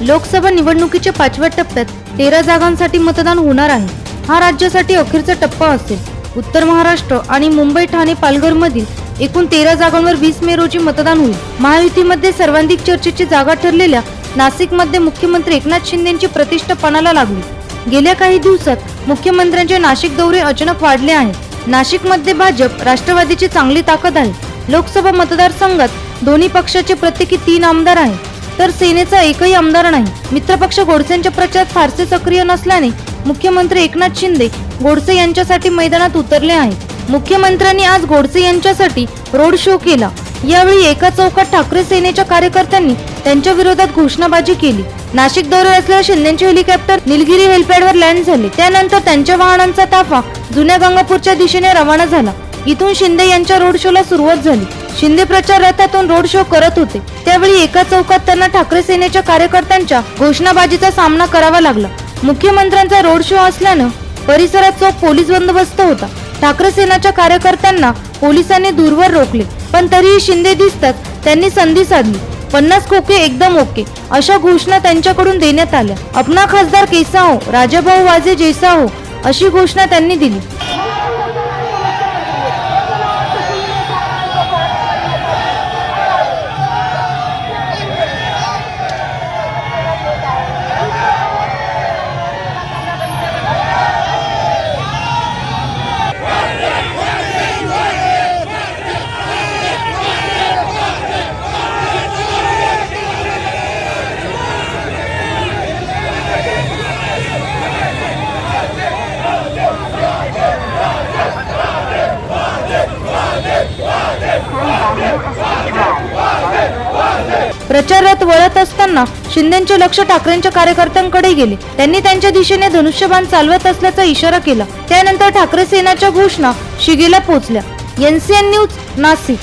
लोकसभा निवडणुकीच्या पाचव्या टप्प्यात तेरा जागांसाठी मतदान होणार आहे. हा राज्यासाठी अखेरचा टप्पा असेल. उत्तर महाराष्ट्र आणि मुंबई ठाणे पालघरमधील एकूण तेरा जागांवर वीस मे रोजी मतदान होईल. महायुतीमध्ये सर्वाधिक चर्चेची जागा ठरलेल्या नाशिकमध्ये मुख्यमंत्री एकनाथ शिंदेची प्रतिष्ठा पणाला लागली. गेल्या काही दिवसात मुख्यमंत्र्यांचे नाशिक दौरे अचानक वाढले आहेत. नाशिकमध्ये भाजप राष्ट्रवादीची चांगली ताकद आहे. लोकसभा मतदारसंघात दोन्ही पक्षाचे प्रत्येकी तीन आमदार आहेत. तर सेनेचा एकही आमदार नाही. मित्रपक्ष गोडसेंच्या प्रचारात फारसे सक्रिय नसल्याने मुख्यमंत्री एकनाथ शिंदे गोडसे यांच्यासाठी मैदानात उतरले आहेत. मुख्यमंत्र्यांनी आज गोडसे यांच्यासाठी रोड शो केला. यावेळी एका चौकात ठाकरे सेनेच्या कार्यकर्त्यांनी त्यांच्या विरोधात घोषणाबाजी केली. नाशिक दौऱ्यावर असलेल्या शिंदेचे हेलिकॉप्टर निलगिरी हेलपॅडवर लँड झाले. त्यानंतर त्यांच्या वाहनांचा ताफा जुन्या गंगापूरच्या दिशेने रवाना झाला. इथून शिंदे यांच्या रोड शोला सुरुवात झाली. शिंदे प्रचार रथातून रोड शो करत होते. त्यावेळी एका चौकात त्यांना ठाकरे सेनेच्या कार्यकर्त्यांच्या घोषणाबाजीचा सामना करावा लागला. मुख्यमंत्र्यांचा रोड शो असल्यानं परिसरात चोख पोलीस बंदोबस्त होता. ठाकरे सेनाच्या कार्यकर्त्यांना पोलिसांनी दूरवर रोखले पण तरीही शिंदे दिसतात त्यांनी संधी साधली. पन्नास खोके एकदम ओके अशा घोषणा त्यांच्याकडून देण्यात आल्या. अपना खासदार केसा हो राजाभाऊ वाजे जैसा हो अशी घोषणा त्यांनी दिली. प्रचार रथ वळत असताना शिंदेचे लक्ष ठाकरेंच्या कार्यकर्त्यांकडे गेले. त्यांनी त्यांच्या दिशेने धनुष्यबाण चालवत असल्याचा इशारा केला. त्यानंतर ठाकरे सेनाच्या घोषणा शिगेला पोहोचल्या एनसीएन न्यूज नाशिक.